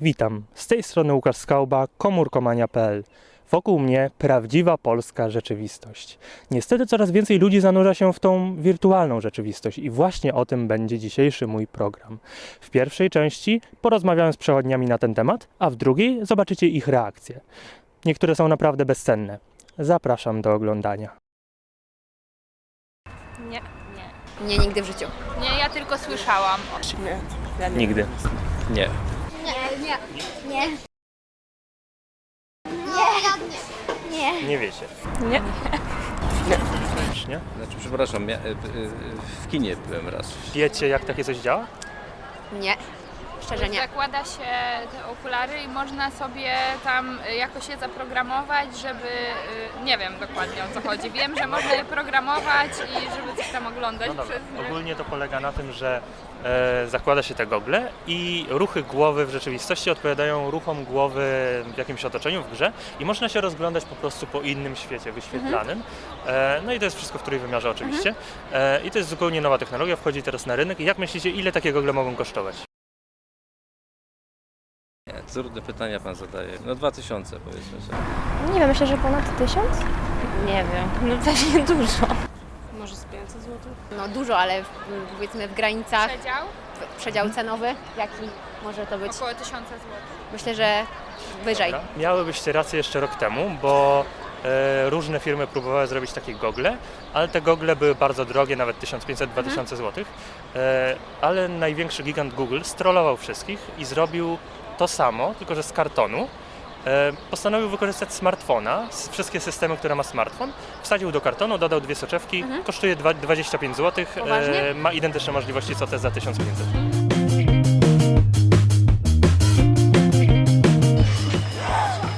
Witam, z tej strony Łukasz Skałba, komórkomania.pl. Wokół mnie prawdziwa polska rzeczywistość. Niestety coraz więcej ludzi zanurza się w tą wirtualną rzeczywistość i właśnie o tym będzie dzisiejszy mój program. W pierwszej części porozmawiałem z przechodniami na ten temat, a w drugiej zobaczycie ich reakcje. Niektóre są naprawdę bezcenne. Zapraszam do oglądania. Nie. Nie, nigdy w życiu. Nie, ja tylko słyszałam. Nigdy. Nie. Nie, nie, nie. Nie. Nie wiecie. Nie. Nie? Znaczy, przepraszam, ja, e, e, w kinie byłem raz. Wiecie, jak takie coś działa? Nie. Szczerze nie. Zakłada się te okulary i można sobie tam jakoś je zaprogramować, żeby. y, Nie wiem dokładnie o co chodzi. Wiem, że można je programować i żeby coś tam oglądać No przez nie. Ogólnie to polega na tym, że e, zakłada się te gogle i ruchy głowy w rzeczywistości odpowiadają ruchom głowy w jakimś otoczeniu, w grze i można się rozglądać po prostu po innym świecie wyświetlanym. E, no i to jest wszystko w trójwymiarze oczywiście. E, I to jest zupełnie nowa technologia, wchodzi teraz na rynek. I jak myślicie, ile takie gogle mogą kosztować? Nie, trudne pytania pan zadaje. No 2000 powiedzmy sobie. Nie wiem, myślę, że ponad tysiąc? Nie wiem, no pewnie dużo. Może z 500 zł? No dużo, ale w, powiedzmy w granicach, Przedział w przedział cenowy, jaki może to być? około 1000 zł. Myślę, że wyżej. Dobra. Miałybyście rację jeszcze rok temu, bo e, różne firmy próbowały zrobić takie gogle, ale te gogle były bardzo drogie, nawet 1500-2000 zł. E, ale największy gigant Google strollował wszystkich i zrobił to samo, tylko że z kartonu. E, postanowił wykorzystać smartfona, wszystkie systemy, które ma smartfon, wsadził do kartonu, dodał dwie soczewki, kosztuje dwa- 25 zł, Poważnie? ma identyczne możliwości co te za 1500.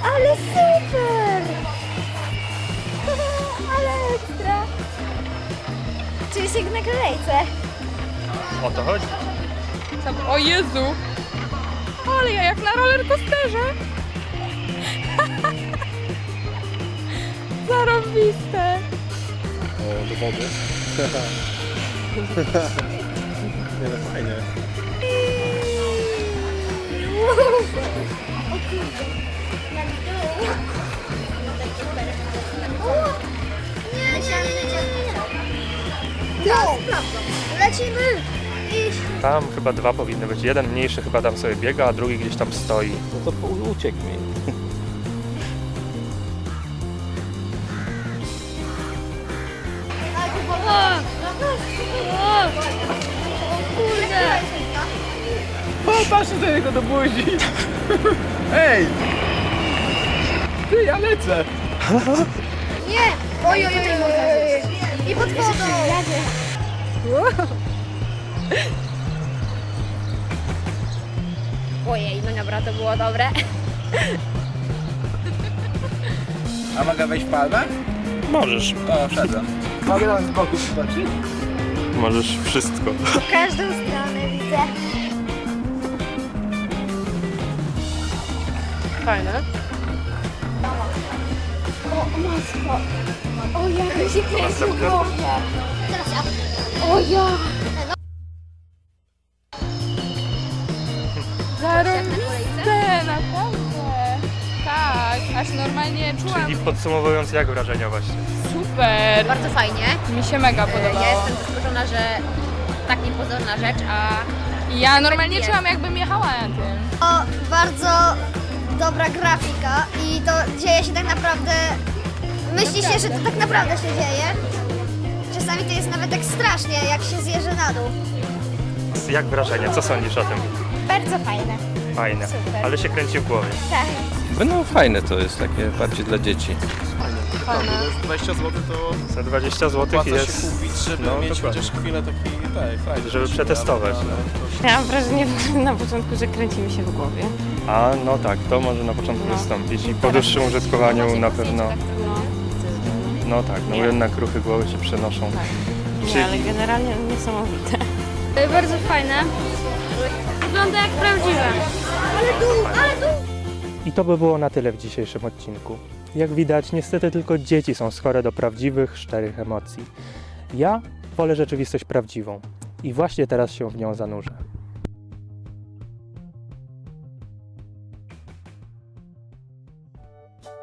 Ale super! Ale ekstra! Czyli się na kolejce. O to chodzi. O Jezu! Ale ja jak na rollercoasterze! Zarobiste! O, do wody. Nie no, fajnie. Nie, nie, nie, nie, nie. Lecimy! Tam chyba dwa powinny być. Jeden mniejszy chyba tam sobie biega, a drugi gdzieś tam stoi. No to u- uciekł mi. patrzcie do niego do buzi! Ej! Ty, ja lecę! Nie! Oj, oj, oj, oj. I pod wodą! Ojej, no dobra, to było dobre. A mogę wejść w palmę? Możesz, O, wszedłem. Mogę tam z boku zobaczyć? możesz wszystko. W każdą stronę widzę. Fajne. O, matko! O, jak mi się kręci w głowie! Teraz ja. O, ja! Aż normalnie czułam Czyli podsumowując, jak wrażenia właśnie? super! Bardzo fajnie. Mi się mega E, podobało. Ja jestem zaskoczona, że tak niepozorna rzecz, a Ja normalnie czułam jakbym jechała na tym. O, bardzo dobra grafika i to dzieje się tak naprawdę... Myśli się, że to tak naprawdę się dzieje. Czasami to jest nawet tak strasznie, jak się zjeżdża na dół. Jak wrażenie? Co sądzisz o tym? Bardzo fajne. Fajne, Super. ale się kręci w głowie. Tak. No fajne to jest, takie bardziej dla dzieci. Fajnie. To jest 20 zł to Za 20 zł opłaca jest, się kupić, żeby no, mieć dokładnie. chociaż chwilę taki tej frajdy. Żeby przetestować, ale- ale Miałam wrażenie na początku, że kręci mi się w głowie. A no tak, to może na początku No. wystąpić i po dłuższym użytkowaniu na pewno, No, no tak, no Nie. jednak ruchy głowy się przenoszą. nie, Czyli- ale generalnie niesamowite. Bardzo fajne. Wygląda jak prawdziwe. I to by było na tyle w dzisiejszym odcinku. Jak widać, niestety tylko dzieci są skore do prawdziwych, szczerych emocji. Ja wolę rzeczywistość prawdziwą i właśnie teraz się w nią zanurzę.